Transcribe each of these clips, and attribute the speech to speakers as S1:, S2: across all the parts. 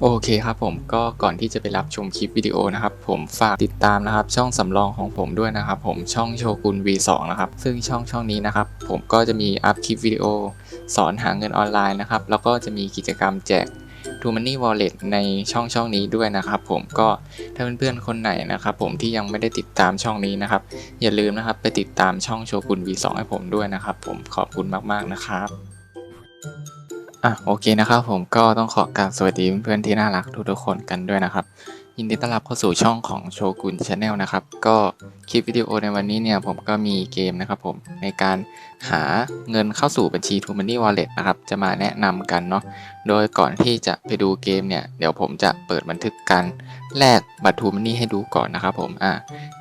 S1: โอเคครับผมก็ก่อนที่จะไปรับชมคลิปวิดีโอนะครับผมฝากติดตามนะครับช่องสำรองของผมด้วยนะครับผมช่องโชกุน V2 นะครับซึ่งช่องช่องนี้นะครับผมก็จะมีอัพคลิปวิดีโอ สอนหาเงินออนไลน์นะครับแล้วก็จะมีกิจกรรมแจก t ูมันนี่วอลเล็ตในช่องช่องนี้ด้วยนะครับผมก็ถ้าเพื่อนๆคนไหนนะครับผมที่ยังไม่ได้ติดตามช่องนี้นะครับอย่าลืมนะครับไปติดตามช่องโชกุน V2 ให้ผมด้วยนะครับผมขอบคุณมากๆนะครับ อะโอเคนะครับผมก็ต้องขอกราบสวัสดีเพื่อนๆที่น่ารักทุกๆคนกันด้วยนะครับ ยินดีต้อนรับเข้าสู่ช่องของโชกุนชาแนลนะครับ ก็คลิปวิดีโอในวันนี้เนี่ยผมก็มีเกมนะครับผมในการหาเงินเข้าสู่บัญชี t ูมันนี่วอลเล็ตนะครับ จะมาแนะนำกันเนาะโดยก่อนที่จะไปดูเกมเนี่ย เดี๋ยวผมจะเปิดบันทึกการแลกบัตรทูมันนี่ให้ดูก่อนนะครับผมอะ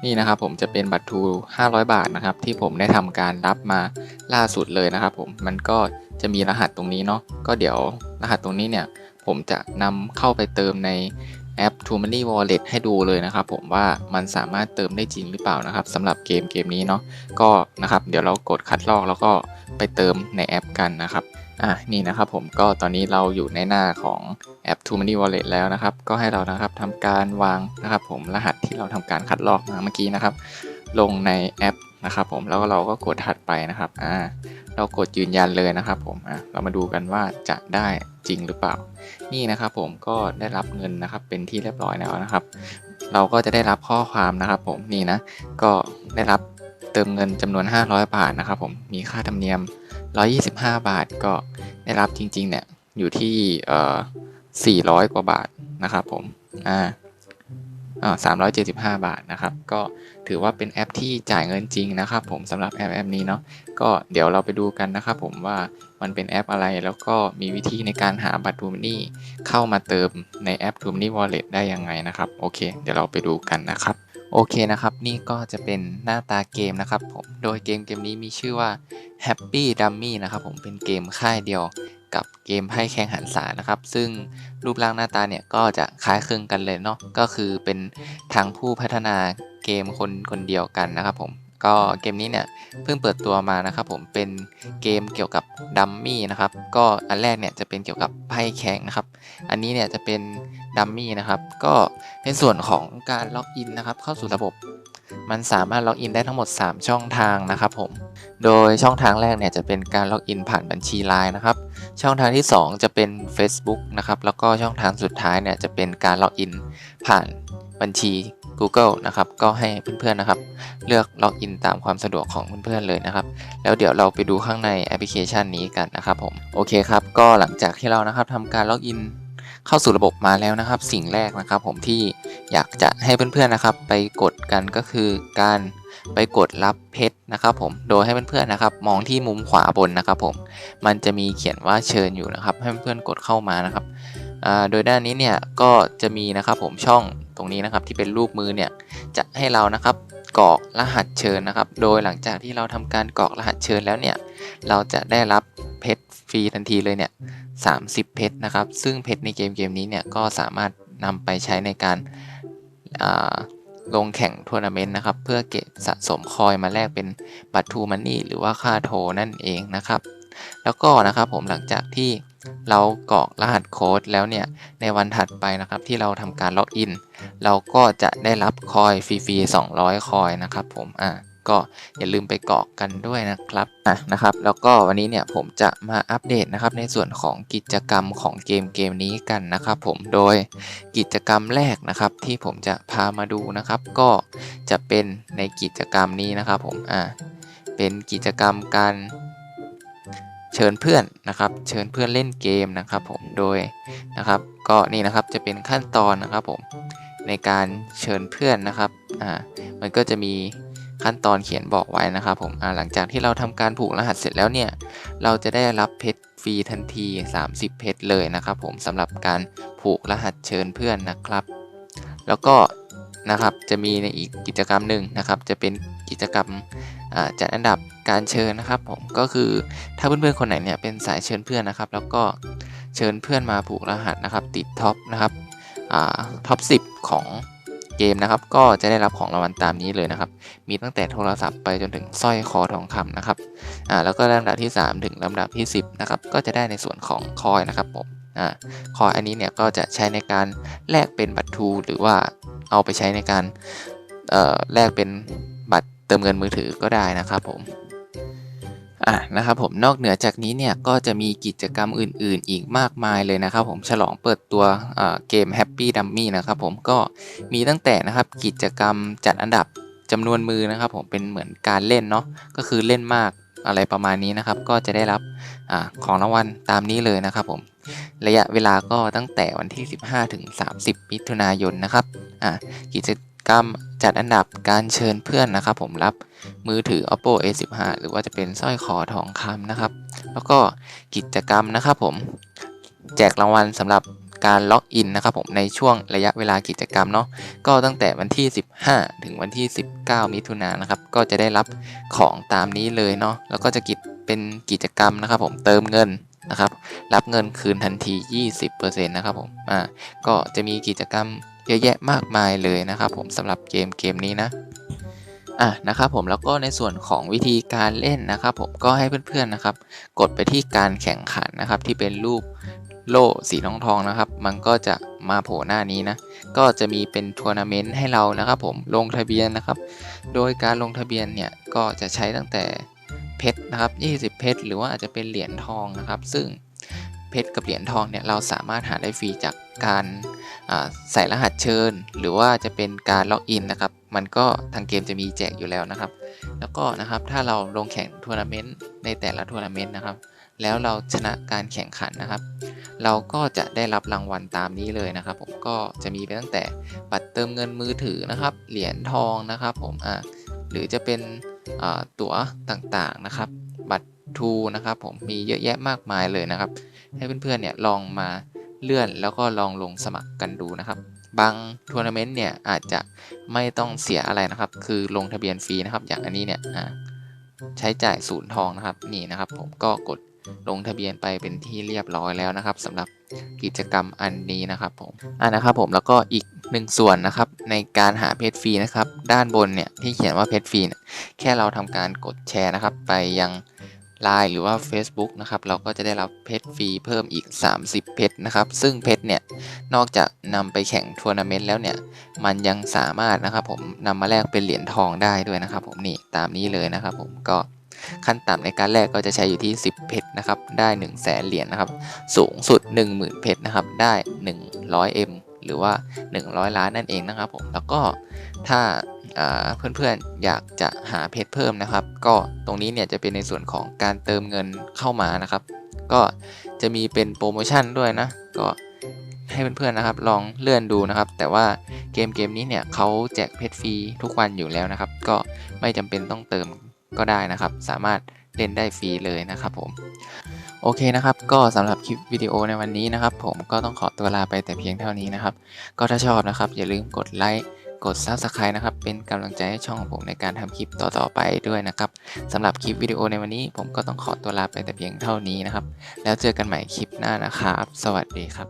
S1: นี่นะครับผมจะเป็นบัตรทู 500 บาทนะครับที่ผมได้ทำการรับมาล่าสุดเลยนะครับผมมันก็ จะมีรหัสตรงนี้เนาะก็เดี๋ยวรหัสตรงนี้เนี่ย ผมจะนำเข้าไปเติมในแอป t ู Money Wallet ให้ดูเลยนะครับผมว่ามันสามารถเติมได้จริงหรือเปล่านะครับสำหรับเกมเกมนี้เนาะก็นะครับเดี๋ยวเรากดคัดลอกแล้วก็ไปเติมในแอปกันนะครับอะนี่นะครับผมก็ตอนนี้เราอยู่ในหน้าของแอป t ู Money Wallet แล้วนะครับ ก็ให้เรานะครับทำการวางนะครับผมรหัสที่เราทำการคัดลอกมาเมื่อกี้นะครับ ลงในแอป นะครับผมแล้วเราก็กดถัดไปนะครับอ่าเรากดยืนยันเลยนะครับผมอะเรามาดูกันว่าจะได้จริงหรือเปล่า นี่นะครับผมก็ได้รับเงินนะครับเป็นที่เรียบร้อยแล้วนะครับ เราก็จะได้รับข้อความนะครับผมนี่นะก็ได้รับเติมเงินจำนวน 500 บาทนะครับผมมีค่าธรรมเนียม 125 บาทก็ได้รับจริงๆเนี่ยอยู่ที่เอ่อ400 กว่าบาทนะครับผมอ่า 375 บาทนะครับ ก็ถือว่าเป็นแอปที่จ่ายเงินจริงนะครับผมสำหรับแอปแอปนี้เนาะก็เดี๋ยวเราไปดูกันนะครับผมว่ามันเป็นแอปอะไรแล้วก็มีวิธีในการหาบัตรทูมนี่เข้ามาเติมในแอปทูมนี่วอลเล็ตได้ยังไงนะครับ โอเค เดี๋ยวเราไปดูกันนะครับโอเคนะครับ นี่ก็จะเป็นหน้าตาเกมนะครับผม โดยเกมเกมนี้มีชื่อว่า Happy Dummy นะครับผมเป็นเกมค่ายเดียว กับเกมไพ่แข่งหันษานะครับ ซึ่งรูปร่างหน้าตาเนี่ยก็จะคล้ายคลึงกันเลยเนาะก็คือเป็นทางผู้พัฒนาเกมคนคนเดียวกันนะครับผมก็เกมนี้เนี่ยเพิ่งเปิดตัวมานะครับผมเป็นเกมเกี่ยวกับดัมมี่นะครับก็อันแรกเนี่ยจะเป็นเกี่ยวกับไพ่แข่งนะครับ อันนี้เนี่ยจะเป็นดัมมี่นะครับ ก็ในส่วนของการล็อกอินนะครับ เข้าสู่ระบบ มันสามารถล็อกอินได้ทั้งหมด 3 ช่องทางนะครับผม โดยช่องทางแรกเนี่ยจะเป็นการล็อกอินผ่านบัญชี Line นะครับ ช่องทางที่ 2 จะเป็น Facebook นะครับ แล้วก็ช่องทางสุดท้ายเนี่ยจะเป็นการล็อกอินผ่านบัญชี Google นะครับ ก็ให้เพื่อนๆนะครับ เลือกล็อกอินตามความสะดวกของเพื่อนๆเลยนะครับ แล้วเดี๋ยวเราไปดูข้างในแอปพลิเคชันนี้กันนะครับผม โอเคครับ ก็หลังจากที่เรานะครับทำการล็อกอิน เข้าสู่ระบบมาแล้วนะครับ สิ่งแรกนะครับ ผมที่อยากจะให้เพื่อนๆนะครับ ไปกดกันก็คือการไปกดรับเพชรนะครับ ผมโดยให้เพื่อนๆนะครับ มองที่มุมขวาบนนะครับ ผมมันจะมีเขียนว่าเชิญอยู่นะครับ ให้เพื่อนๆกดเข้ามานะครับโดยด้านนี้เนี่ยก็จะมีนะครับผมช่องตรงนี้นะครับที่เป็นรูปมือเนี่ยจะให้เรานะครับกรอกรหัสเชิญนะครับ โดยหลังจากที่เราทำการกรอกรหัสเชิญแล้วเนี่ย เราจะได้รับเพชร ฟรีทันทีเลยเนี่ย30 เพชรนะครับ ซึ่งเพชรในเกมเกมนี้เนี่ยก็สามารถนำไปใช้ในการลงแข่งทัวร์นาเมนต์นะครับ เพื่อเก็บสะสมคอยมาแลกเป็นบัตรทูมันนี่หรือว่าค่าโทนั่นเองนะครับ แล้วก็นะครับผมหลังจากที่เรากรอกรหัสโค้ดแล้วเนี่ย ในวันถัดไปนะครับที่เราทำการล็อกอิน เราก็จะได้รับคอยฟรีๆ200 คอยนะครับผมอ่า ก็อย่าลืมไปกรอกกันด้วยนะครับอะนะครับ แล้วก็วันนี้เนี่ยผมจะมาอัปเดตนะครับในส่วนของกิจกรรมของเกมเกมนี้กันนะครับ ผมโดยกิจกรรมแรกนะครับที่ผมจะพามาดูนะครับ ก็จะเป็นในกิจกรรมนี้นะครับ ผมอ่าเป็นกิจกรรมการเชิญเพื่อนนะครับ เชิญเพื่อนเล่นเกมนะครับผมโดยนะครับ ก็นี่นะครับจะเป็นขั้นตอนนะครับผมในการเชิญเพื่อนนะครับอ่ามันก็จะมี ขั้นตอนเขียนบอกไว้นะครับผมหลังจากที่เราทำการผูกรหัสเสร็จแล้วเนี่ย เราจะได้รับเพชรฟรีทันที 30 เพชรเลยนะครับผมสำหรับการผูกรหัสเชิญเพื่อนนะครับ แล้วก็นะครับจะมีในอีกกิจกรรมหนึ่งนะครับ จะเป็นกิจกรรมจัดอันดับการเชิญนะครับผมก็คือถ้าเพื่อนๆคนไหนเนี่ยเป็นสายเชิญเพื่อนนะครับ แล้วก็เชิญเพื่อนมาผูกรหัสนะครับ ติดท็อปนะครับท็อป 10 ของ เกมนะครับ ก็จะได้รับของรางวัลตามนี้เลยนะครับ มีตั้งแต่โทรศัพท์ไปจนถึงสร้อยคอทองคำนะครับอ่าแล้วก็ลำดับที่ 3 ถึงลำดับที่ 10นะครับก็จะได้ในส่วนของคอยนะครับผมอ่าคอยอันนี้เนี่ยก็จะใช้ในการแลกเป็นบัตรทูหรือว่าเอาไปใช้ในการเอ่อแลกเป็นบัตรเติมเงินมือถือก็ได้นะครับผม อะนะครับผมนอกเหนือจากนี้เนี่ยก็จะมีกิจกรรมอื่นๆ อีกมากมายเลยนะครับผมฉลองเปิดตัวเกม Happy Dummy นะครับผมก็มีตั้งแต่นะครับกิจกรรมจัดอันดับจำนวนมือนะครับผมเป็นเหมือนการเล่นเนาะก็คือเล่นมากอะไรประมาณนี้นะครับ ก็จะได้รับอของรางวัลตามนี้เลยนะครับผมระยะเวลาก็ตั้งแต่วันที่ 15 ถึง 30 มิถุนายนนะครับอ่ากิจ กรรมจัดอันดับการเชิญเพื่อนนะครับ ผมรับมือถือ oppo a15 หรือว่าจะเป็นสร้อยคอทองคำนะครับ แล้วก็กิจกรรมนะครับผมแจกรางวัลสำหรับการล็อกอินนะครับผมในช่วงระยะเวลากิจกรรมเนาะก็ตั้งแต่วันที่ 15 ถึงวันที่ 19 มิถุนายนนะครับ ก็จะได้รับของตามนี้เลยเนาะแล้วก็จะกิจเป็นกิจกรรมนะครับ ผมเติมเงินนะครับ รับเงินคืนทันที 20%นะครับผมอ่าก็จะมีกิจกรรม ยอะแยะมากมายเลยนะครับผมสำหรับเกมเกมนี้นะอะนะครับผมแล้วก็ในส่วนของวิธีการเล่นนะครับผมก็ให้เพื่อนๆนะครับ กดไปที่การแข่งขันนะครับที่เป็นรูปโล่สีทองทองนะครับ มันก็จะมาโผล่หน้านี้นะ ก็จะมีเป็นทัวร์นาเมนต์ให้เรานะครับผมลงทะเบียนนะครับ โดยการลงทะเบียนเนี่ยก็จะใช้ตั้งแต่เพชรนะครับ 20 เพชรหรือว่าอาจจะเป็นเหรียญทองนะครับ ซึ่ง เพชรกับเหรียญทองเนี่ยเราสามารถหาได้ฟรีจากการใส่รหัสเชิญ หรือว่าจะเป็นการล็อกอินนะครับมันก็ทางเกมจะมีแจกอยู่แล้วนะครับ แล้วก็นะครับถ้าเราลงแข่งทัวร์นาเมนต์ในแต่ละทัวร์นาเมนต์นะครับ แล้วเราชนะการแข่งขันนะครับ เราก็จะได้รับรางวัลตามนี้เลยนะครับ ผมก็จะมีไปตั้งแต่บัตรเติมเงินมือถือนะครับ เหรียญทองนะครับ ผมอ่าหรือจะเป็นตั๋วต่างๆนะครับ บัตรทูนะครับผมมีเยอะแยะมากมายเลยนะครับ ให้เพื่อนๆเนี่ยลองมาเลื่อนแล้วก็ลองลงสมัครกันดูนะครับ บางทัวร์นาเมนต์เนี่ยอาจจะไม่ต้องเสียอะไรนะครับ คือลงทะเบียนฟรีนะครับ อย่างอันนี้เนี่ยใช้จ่ายศูนย์ทองนะครับนี่นะครับ ผมก็กดลงทะเบียนไปเป็นที่เรียบร้อยแล้วนะครับสำหรับกิจกรรมอันนี้นะครับผมอ่านะครับผมแล้วก็อีกหนึ่งส่วนนะครับในการหาเพจฟรีนะครับ ด้านบนเนี่ยที่เขียนว่าเพจฟรีแค่เราทำการกดแชร์นะครับ ไปยัง Line หรือว่า Facebook นะครับเราก็จะได้รับเพชรฟรีเพิ่มอีก 30 เพชรนะครับ ซึ่งเพชรเนี่ยนอกจากนำไปแข่งทัวร์นาเมนต์แล้วเนี่ยมันยังสามารถนะครับผมนำมาแลกเป็นเหรียญทองได้ด้วยนะครับ ผมนี่ตามนี้เลยนะครับ ผมก็ขั้นต่ำในการแลกก็จะใช้อยู่ที่ 10 เพชรนะครับ ได้ 1 0 0 0 0แสนเหรียญนะครับ สูงสุด 10,000 เพชรนะครับ ได้ 100M หรือว่า 100 ล้านนั่นเองนะครับผม แล้วก็ถ้า เพื่อนๆ อยากจะหาเพจเพิ่มนะครับ ก็ตรงนี้เนี่ยจะเป็นในส่วนของการเติมเงินเข้ามานะครับ ก็จะมีเป็นโปรโมชั่นด้วยนะ ก็ให้เพื่อนๆนะครับ ลองเลื่อนดูนะครับ แต่ว่าเกมเกมนี้เนี่ยเขาแจกเพชรฟรีทุกวันอยู่แล้วนะครับ ก็ไม่จำเป็นต้องเติมก็ได้นะครับ สามารถเล่นได้ฟรีเลยนะครับผมโอเคนะครับ ก็สำหรับคลิปวิดีโอในวันนี้นะครับ ผมก็ต้องขอตัวลาไปแต่เพียงเท่านี้นะครับ ก็ถ้าชอบนะครับ อย่าลืมกดไลค์ กด Subscribe นะครับ เป็นกำลังใจให้ช่องของผมในการทำคลิปต่อๆไปด้วยนะครับสำหรับคลิปวิดีโอในวันนี้ ผมก็ต้องขอตัวลาไปแต่เพียงเท่านี้นะครับ แล้วเจอกันใหม่คลิปหน้านะครับ สวัสดีครับ